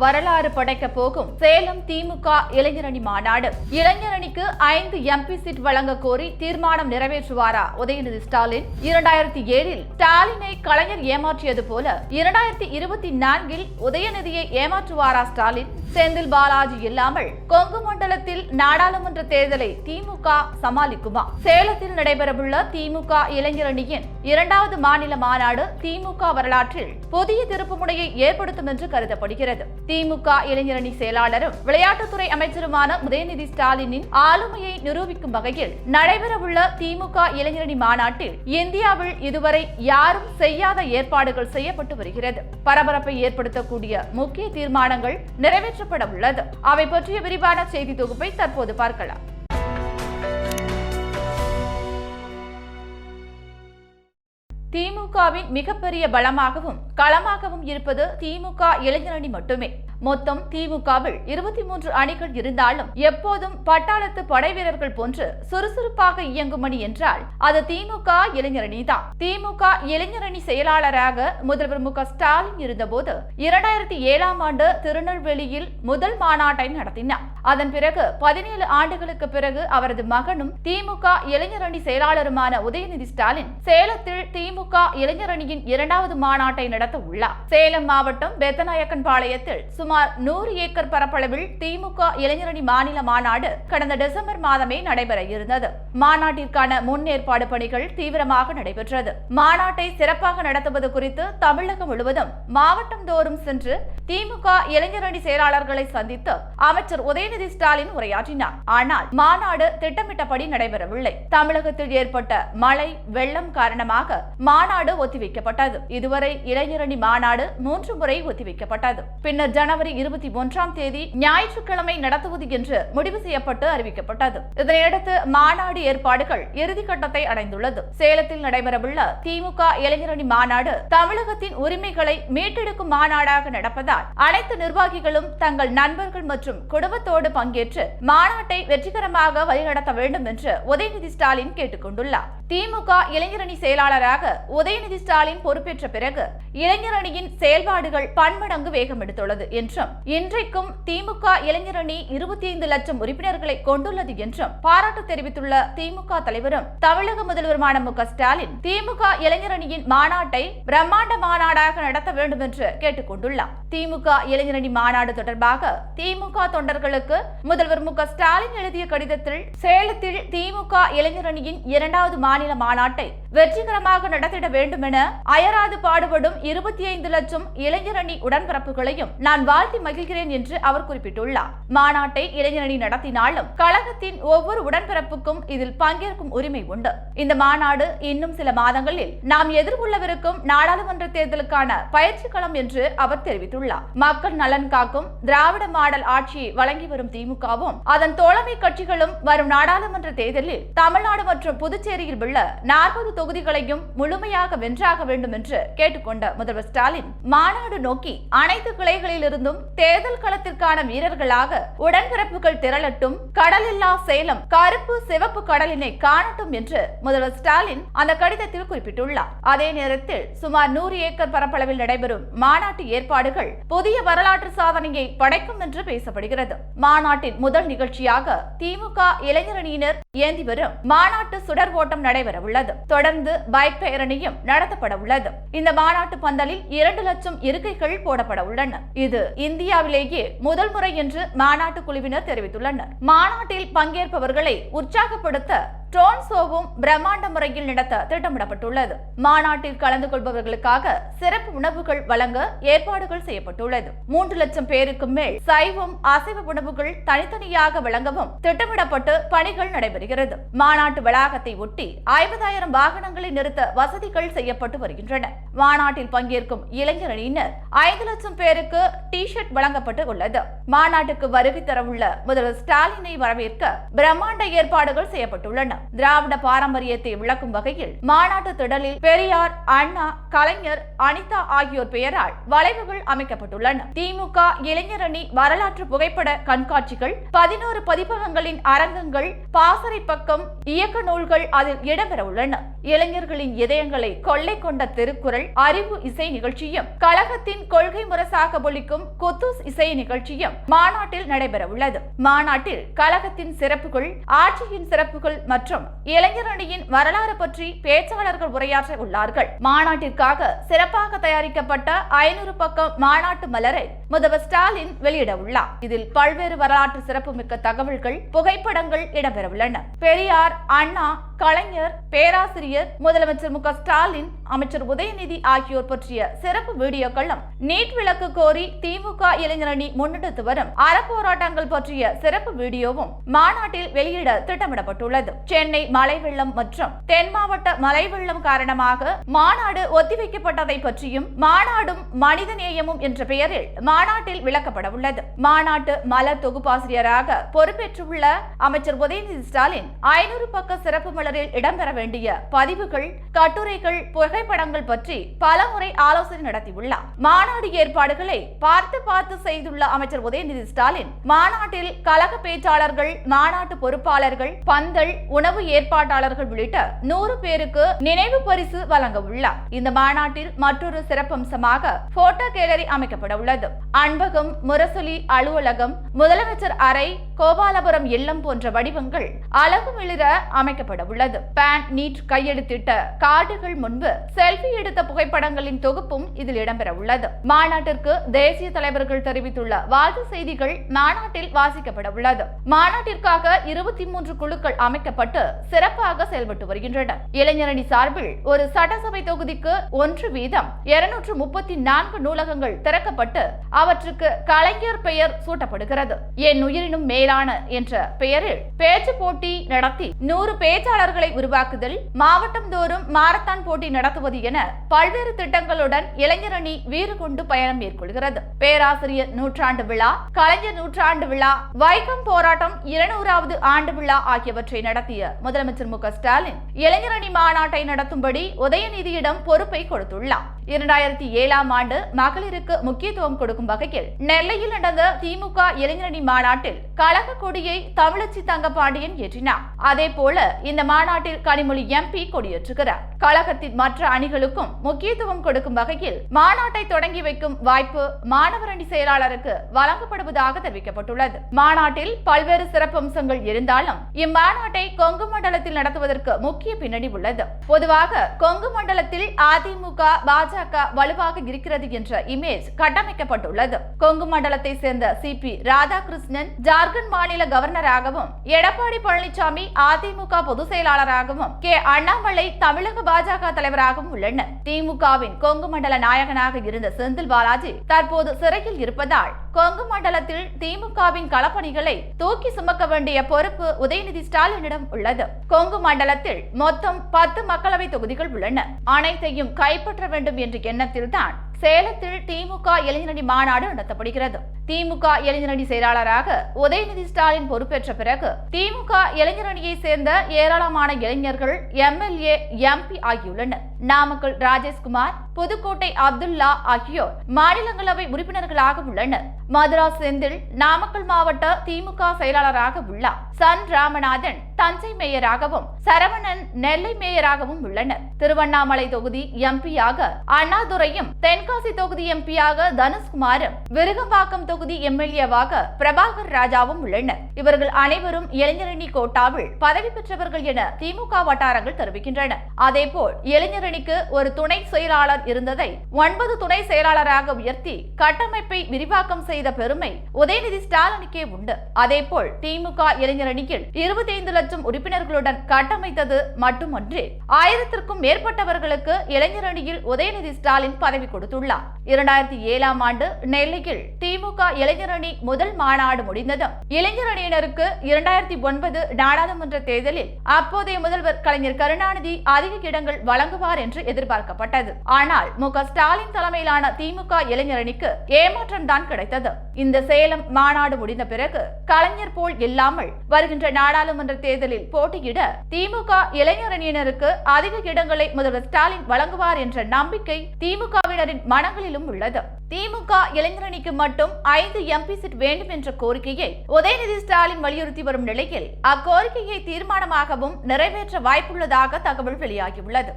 வரலாறு படைக்க போகும் சேலம் திமுக இளைஞரணி மாநாடு. இளைஞரணிக்கு ஐந்து எம்பி சீட் வழங்க கோரி தீர்மானம் நிறைவேற்றுவாரா? உதயநிதி ஸ்டாலின் இரண்டாயிரத்தி ஏழில் ஸ்டாலினை கலைஞர் ஏமாற்றியது போல இரண்டாயிரத்தி இருபத்தி நான்கில் உதயநிதியை ஏமாற்றுவாரா ஸ்டாலின்? செந்தில் பாலாஜி இல்லாமல் கொங்கு மண்டலத்தில் நாடாளுமன்ற தேர்தலை திமுக சமாளிக்குமா? சேலத்தில் நடைபெறவுள்ள திமுக இளைஞரணியின் இரண்டாவது மாநில மாநாடு திமுக வரலாற்றில் புதிய திருப்புமுனையை ஏற்படுத்தும் என்று கருதப்படுகிறது. திமுக இளைஞரணி செயலாளரும் விளையாட்டுத்துறை அமைச்சருமான உதயநிதி ஸ்டாலினின் ஆளுமையை நிரூபிக்கும் வகையில் நடைபெறவுள்ள திமுக இளைஞரணி மாநாட்டில் இந்தியாவில் இதுவரை யாரும் செய்யாத ஏற்பாடுகள் செய்யப்பட்டு வருகிறது. பரபரப்பை ஏற்படுத்தக்கூடிய முக்கிய தீர்மானங்கள் நிறைவேற்றப்பட உள்ளது. அவை பற்றிய விரிவான செய்தி தொகுப்பை தற்போது பார்க்கலாம். திமுகவின் மிகப்பெரிய பலமாகவும் களமாகவும் இருப்பது திமுக இளைஞரணி மட்டுமே. மொத்தம் திமுகவில் இருபத்தி மூன்று அணிகள் இருந்தாலும் எப்போதும் பட்டாளத்து படை வீரர்கள் போன்று சுறுசுறுப்பாக இயங்கும் அணி என்றால் அது திமுக இளைஞரணி தான். திமுக இளைஞரணி செயலாளராக முதல்வர் மு க ஸ்டாலின் இருந்தபோது இரண்டாயிரத்தி ஏழாம் ஆண்டு திருநெல்வேலியில் முதல் மாநாட்டை நடத்தினார். அதன் பிறகு பதினேழு ஆண்டுகளுக்கு பிறகு அவரது மகனும் திமுக இளைஞரணி செயலாளருமான உதயநிதி ஸ்டாலின் சேலத்தில் திமுக இளைஞரணியின் இரண்டாவது மாநாட்டை நடத்த உள்ளார். சேலம் மாவட்டம் பெத்தநாயக்கன் பாளையத்தில் சுமார் நூறு ஏக்கர் பரப்பளவில் திமுக இளைஞரணி மாநில மாநாடு கடந்த டிசம்பர் மாதமே நடைபெற இருந்தது. மாநாட்டிற்கான முன்னேற்பாடு பணிகள் தீவிரமாக நடைபெற்றது. மாநாட்டை சிறப்பாக நடத்துவது குறித்து தமிழகம் முழுவதும் மாவட்டம் தோறும் சென்று திமுக இளைஞரணி செயலாளர்களை சந்தித்து அமைச்சர் உதயநிதி ஸ்டாலின் உரையாற்றினார். ஆனால் மாநாடு திட்டமிட்டபடி நடைபெறவில்லை. தமிழகத்தில் ஏற்பட்ட மழை வெள்ளம் காரணமாக மாநாடு ஒத்திவைக்கப்பட்டது. இதுவரை இளைஞரணி மாநாடு மூன்று முறை ஒத்திவைக்கப்பட்டது. பின்னர் ஜனவரி இருபத்தி ஒன்றாம் தேதி ஞாயிற்றுக்கிழமை நடத்துவது என்று முடிவு செய்யப்பட்டு அறிவிக்கப்பட்டது. இதனையடுத்து மாநாடு ஏற்பாடுகள் இறுதிக்கட்டத்தை அடைந்துள்ளது. சேலத்தில் நடைபெறவுள்ள திமுக இளைஞரணி மாநாடு தமிழகத்தின் உரிமைகளை மீட்டெடுக்கும் மாநாடாக நடப்பதால் அனைத்து நிர்வாகிகளும் தங்கள் நண்பர்கள் மற்றும் குடும்பத்தோடு பங்கேற்று மாநாட்டை வெற்றிகரமாக வழிநடத்த வேண்டும் என்று உதயநிதி ஸ்டாலின் கேட்டுக்கொண்டுள்ளார். திமுக இளைஞரணி செயலாளராக உதயநிதி ஸ்டாலின் பொறுப்பேற்ற பிறகு இளைஞரணியின் செயல்பாடுகள் பன்மடங்கு வேகம் எடுத்துள்ளது என்றும் இன்றைக்கும் திமுக இளைஞரணி இருபத்தி ஐந்து லட்சம் உறுப்பினர்களை கொண்டுள்ளது என்றும் பாராட்டு தெரிவித்துள்ள திமுக தலைவரும் தமிழக முதல்வருமான மு ஸ்டாலின் திமுக இளைஞரணியின் மாநாட்டை பிரம்மாண்ட மாநாடாக நடத்த வேண்டும் என்று கேட்டுக் கொண்டுள்ளார். திமுக இளைஞரணி மாநாடு தொடர்பாக திமுக தொண்டர்களுக்கு முதல்வர் மு ஸ்டாலின் எழுதிய கடிதத்தில் சேலத்தில் திமுக இளைஞரணியின் இரண்டாவது மாநில மாநாட்டை வெற்றிகரமாக நடத்திட வேண்டும் என அயராது பாடுபடும் இருபத்தி ஐந்து லட்சம் இளைஞரணி உடன்பிறப்புகளையும் நான் வாழ்த்தி மகிழ்கிறேன் என்று அவர் குறிப்பிட்டுள்ளார். மாநாட்டை இளைஞரணி நடத்தினாலும் கழகத்தின் ஒவ்வொரு உடன்பிறப்புக்கும் இதில் பங்கேற்கும் உரிமை உண்டு. இந்த மாநாடு இன்னும் சில மாதங்களில் நாம் எதிர்கொள்ளவிருக்கும் நாடாளுமன்ற தேர்தலுக்கான பயிற்சி களம் என்று அவர் தெரிவித்துள்ளார். மக்கள் நலன் காக்கும் திராவிட மாடல் ஆட்சியை வழங்கி வரும் திமுகவும் அதன் தோழமை கட்சிகளும் வரும் நாடாளுமன்ற தேர்தலில் தமிழ்நாடு மற்றும் புதுச்சேரியில் உள்ள நாற்பது தொகுதிகளையும் முழுமையாக வென்றாக வேண்டும் என்று கேட்டுக்கொண்ட முதல்வர் ஸ்டாலின் மாநாடு நோக்கி அனைத்து கிளைகளிலிருந்தும் தேர்தல் களத்திற்கான வீரர்களாக உடன்பிறப்புகள் திரளட்டும் கடலில்லா சேலம் கருப்பு சிவப்பு கடலினை காணட்டும் என்று முதல்வர் ஸ்டாலின் அந்த கடிதத்தில் குறிப்பிட்டுள்ளார். அதே நேரத்தில் சுமார் நூறு ஏக்கர் பரப்பளவில் நடைபெறும் மாநாட்டு ஏற்பாடுகள் புதிய வரலாற்று சாதனையை படைக்கும் என்று பேசப்படுகிறது. மாநாட்டின் முதல் நிகழ்ச்சியாக திமுக இளைஞரணியினர் ஏந்தி வரும் மாநாட்டு சுடர் ஓட்டம் நடைபெறவுள்ளது. தொடர்ந்து பைக் பேரணியும் நடத்தப்பட உள்ளது இந்த மாநாட்டு பந்தலில் இரண்டு லட்சம் இருக்கைகள் போடப்பட உள்ளன இது இந்தியாவிலேயே முதல் முறை என்று மாநாட்டு குழுவினர் தெரிவித்துள்ளனர். மாநாட்டில் பங்கேற்பவர்களை உற்சாகப்படுத்த ட்ரோன் ஷோவும் பிரம்மாண்ட முறையில் நடத்த திட்டமிடப்பட்டுள்ளது. மாநாட்டில் கலந்து கொள்பவர்களுக்காக சிறப்பு உணவுகள் வழங்க ஏற்பாடுகள் செய்யப்பட்டுள்ளது. மூன்று லட்சம் பேருக்கு மேல் சைவம் அசைவ உணவுகள் தனித்தனியாக வழங்கவும் திட்டமிடப்பட்டு பணிகள் நடைபெறுகிறது. மாநாட்டு வளாகத்தை ஒட்டி ஐம்பதாயிரம் வாகனங்களை நிறுத்த வசதிகள் செய்யப்பட்டு வருகின்றன. மாநாட்டில் பங்கேற்கும் இளைஞரணியினர் ஐந்து லட்சம் பேருக்கு டி ஷர்ட் வழங்கப்பட்டு உள்ளது. மாநாட்டுக்கு வருகை தரவுள்ள முதல்வர் ஸ்டாலினை வரவேற்க பிரம்மாண்ட ஏற்பாடுகள் செய்யப்பட்டுள்ளன. திராவிட பாரம்பரியத்தை விளக்கும் வகையில் மாநாட்டு திடலில் பெரியார் அண்ணா கலைஞர் அனிதா ஆகியோர் பெயரால் வளைவுகள் அமைக்கப்பட்டுள்ளன. திமுக இளைஞரணி வரலாற்று புகைப்பட கண்காட்சிகள் பதினோரு பதிப்பகங்களின் அரங்கங்கள் பாசறை பக்கம் இயக்க நூல்கள் அதில் இடம்பெற உள்ளன. இளைஞர்களின் இதயங்களை கொள்ளை கொண்ட திருக்குறள் அறிவு இசை நிகழ்ச்சியும் கழகத்தின் கொள்கை முரசாக ஒழிக்கும் குத்தூஸ் இசை நிகழ்ச்சியும் மாநாட்டில் நடைபெற உள்ளது. மாநாட்டில் கழகத்தின் சிறப்புகள் ஆட்சியின் சிறப்புகள் மற்றும் இளைஞர் அணியின் வரலாறு பற்றி பேச்சாளர்கள் உரையாற்ற உள்ளார்கள். மாநாட்டிற்காக சிறப்பாக தயாரிக்கப்பட்ட ஐநூறு பக்கம் மாநாட்டு மலரை முதல்வர் ஸ்டாலின் வெளியிட உள்ளார். இதில் பல்வேறு வரலாற்று சிறப்புமிக்க தகவல்கள் புகைப்படங்கள் இடம்பெறவுள்ளன பெரியார் அண்ணா கலைஞர் பேராசிரியர் முதலமைச்சர் மு ஸ்டாலின் அமைச்சர் உதயநிதி ஆகியோர் பற்றிய சிறப்பு வீடியோக்களும் நீட் விளக்கு கோரி திமுக இளைஞரணி முன்னெடுத்து வரும் அறப்போராட்டங்கள் பற்றிய சிறப்பு வீடியோவும் மாநாட்டில் வெளியிட திட்டமிடப்பட்டுள்ளது. சென்னை மழை வெள்ளம் மற்றும் தென் மாவட்ட மழை வெள்ளம் காரணமாக மாநாடு ஒத்திவைக்கப்பட்டதை பற்றியும் மாநாடும் மனித நேயமும் என்ற பெயரில் மாநாட்டில் விளக்கப்பட உள்ளது. மாநாட்டு மலர் தொகுப்பாசிரியராக பொறுப்பேற்றுள்ள அமைச்சர் உதயநிதி ஸ்டாலின் ஐநூறு பக்க சிறப்பு மலரில் இடம்பெற வேண்டிய பதிவுகள் கட்டுரைகள் புகைப்படங்கள் பற்றி பலமுறை ஆலோசனை நடத்தியுள்ளார். மாநாடு ஏற்பாடுகளை பார்த்து பார்த்து செய்துள்ள அமைச்சர் உதயநிதி ஸ்டாலின் மாநாட்டில் கழக பேச்சாளர்கள் மாநாட்டு பொறுப்பாளர்கள் பந்தல் உணவு ஏற்பாட்டாளர்கள் உள்ளிட்ட நூறு பேருக்கு நினைவு பரிசு வழங்க உள்ளார் இந்த மாநாட்டில் மற்றொரு சிறப்பம்சமாக போட்டோ கேலரி அமைக்கப்பட உள்ளது. அன்பகம் முரசொலி அலுவலகம் முதலமைச்சர் அறை கோபாலபுரம் இல்லம் போன்ற வடிவங்கள் அழகு மிளிர அமைக்கப்பட உள்ளது. பேன் நீட் கையெழுத்திட்ட கார்டுகள் முன்பு செல்ஃபி எடுத்த புகைப்படங்களின் தொகுப்பும் இதில் இடம்பெற உள்ளது. மாநாட்டிற்கு தேசிய தலைவர்கள் தெரிவித்துள்ள வாழ்த்து செய்திகள் மாநாட்டில் வாசிக்கப்பட உள்ளது. மாநாட்டிற்காக இருபத்தி மூன்று குழுக்கள் அமைக்கப்பட்டு சிறப்பாக செயல்பட்டு வருகின்றன. இளைஞரணி சார்பில் ஒரு சட்டசபை தொகுதிக்கு ஒன்று வீதம் இருநூற்று முப்பத்தி நான்கு நூலகங்கள் திறக்கப்பட்டு அவற்றுக்கு கலைஞர் பெயர் சூட்டப்படுகிறது. என் உயிரினும் மேலான என்ற பெயரில் பேச்சு போட்டி நடத்தி நூறு பேச்சாளர்களை உருவாக்குதல் மாவட்டம் தோறும் மாரத்தான் போட்டி நடத்துவது என பல்வேறு திட்டங்களுடன் இளைஞரணி வீறு கொண்டு பயணம் மேற்கொள்கிறது. பேராசிரியர் நூற்றாண்டு விழா கலைஞர் நூற்றாண்டு விழா வைக்கம் போராட்டம் இருநூறாவது ஆண்டு விழா ஆகியவற்றை நடத்திய முதலமைச்சர் மு க ஸ்டாலின் இளைஞரணி மாநாட்டை நடத்தும்படி உதயநிதியிடம் பொறுப்பை கொடுத்துள்ளார். இரண்டாயிரத்தி ஏழாம் ஆண்டு மகளிருக்கு முக்கியத்துவம் கொடுக்கும் வகையில் நெல்லையில் நடந்த திமுக இளைஞரணி மாநாட்டில் கலை கழக கொடியை தமிழச்சி தங்கபாண்டியன் ஏற்றினார். அதே போல இந்த மாநாட்டில் கனிமொழி எம்பி கொடியேற்றுகிறார். கழகத்தின் மற்ற அணிகளுக்கும் முக்கியத்துவம் கொடுக்கும் வகையில் மாநாட்டை தொடங்கி வைக்கும் வாய்ப்பு மாணவர் அணி செயலாளருக்கு வழங்கப்படுவதாக தெரிவிக்கப்பட்டுள்ளது. மாநாட்டில் பல்வேறு சிறப்பம்சங்கள் இருந்தாலும் இம்மாநாட்டை கொங்கு மண்டலத்தில் நடத்துவதற்கு முக்கிய பின்னணி உள்ளது. பொதுவாக கொங்கு மண்டலத்தில் அதிமுக பாஜக வலுவாக இருக்கிறது என்ற இமேஜ் கட்டமைக்கப்பட்டுள்ளது. கொங்கு மண்டலத்தை சேர்ந்த சி பி ராதாகிருஷ்ணன் ஜார்க்கண்ட் ஜார்க்கண்ட் மாநில கவர்னராகவும் எடப்பாடி பழனிசாமி அதிமுக பொதுச் செயலாளராகவும் கே. அண்ணாமலை தமிழக பாஜக தலைவராகவும் உள்ளனர். திமுகவின் கொங்கு மண்டல நாயகனாக இருந்த செந்தில் பாலாஜி தற்போது சிறையில் இருப்பதால் கொங்கு மண்டலத்தில் திமுகவின் களப்பணிகளை தூக்கி சுமக்க வேண்டிய பொறுப்பு உதயநிதி ஸ்டாலினிடம் உள்ளது. கொங்கு மண்டலத்தில் மொத்தம் பத்து மக்களவை தொகுதிகள் உள்ளன. அனைத்தையும் கைப்பற்ற வேண்டும் என்ற எண்ணத்தில்தான் சேலத்தில் திமுக இளைஞரணி மாநாடு நடத்தப்படுகிறது. திமுக இளைஞரணி செயலாளராக உதயநிதி ஸ்டாலின் பொறுப்பேற்ற பிறகு திமுக இளைஞரணியை சேர்ந்த ஏராளமான இளைஞர்கள் எம்எல்ஏ எம்பி ஆகியுள்ளனர். நாமக்கல் ராஜேஷ்குமார் புதுக்கோட்டை அப்துல்லா ஆகியோர் மாநிலங்களவை உறுப்பினர்களாக உள்ளனர். மதுரா செந்தில் நாமக்கல் மாவட்ட திமுக செயலாளராக உள்ளார். சன் ராமநாதன் தஞ்சை மேயராகவும் சரவணன் நெல்லை மேயராகவும் உள்ளனர். திருவண்ணாமலை தொகுதி எம்பியாக அண்ணாதுரையும் தென்காசி தொகுதி எம்பியாக தனுஷ்குமாரும் விருகம்பாக்கம் தொகுதி எம்எல்ஏவாக பிரபாகர் ராஜாவும் உள்ளனர். இவர்கள் அனைவரும் இளைஞரணி கோட்டாவில் பதவி பெற்றவர்கள் என திமுக வட்டாரங்கள் தெரிவிக்கின்றன. அதேபோல் இளைஞரணிக்கு ஒரு துணை செயலாளர் இருந்ததை ஒன்பது துணை செயலாளராக உயர்த்தி கட்டமைப்பை விரிவாக்கம் செய்த பெருமை உதயநிதி ஸ்டாலினுக்கே உண்டு. அதேபோல் திமுக இளைஞரணியில் இருபத்தி ஐந்து லட்சம் உறுப்பினர்களுடன் கட்டமைத்தது மட்டுமன்றி ஆயிரத்திற்கும் மேற்பட்டவர்களுக்கு இளைஞரணியில் உதயநிதி ஸ்டாலின் பதவி கொடுத்துள்ளார். இரண்டாயிரத்தி ஏழாம் ஆண்டு நெல்லையில் திமுக இளைஞரணி முதல் மாநாடு முடிந்ததும் இளைஞரணியினருக்கு இரண்டாயிரத்தி ஒன்பது நாடாளுமன்ற தேர்தலில் அப்போதைய முதல்வர் கலைஞர் கருணாநிதி அதிக இடங்கள் வழங்குவார் வழங்குவார் என்று எதிர்பார்க்கப்பட்டது. ஆனால் மு ஸ்டாலின் தலைமையிலான திமுக இளைஞரணிக்கு ஏமாற்றம் தான் கிடைத்தது. இந்த சேலம் மாநாடு முடிந்த பிறகு கலைஞர் போல் இல்லாமல் வருகின்ற நாடாளுமன்ற தேர்தலில் போட்டியிட திமுக இளைஞரணியினருக்கு அதிக இடங்களை முதல்வர் ஸ்டாலின் வழங்குவார் என்ற நம்பிக்கை திமுகவினரின் மனங்களிலும் உள்ளது. திமுக இளைஞரணிக்கு மட்டும் ஐந்து எம்பி சீட் வேண்டும் என்ற கோரிக்கையை உதயநிதி ஸ்டாலின் வலியுறுத்தி வரும் நிலையில் அக்கோரிக்கையை தீர்மானமாகவும் நிறைவேற்ற வாய்ப்புள்ளதாக தகவல் வெளியாகியுள்ளது.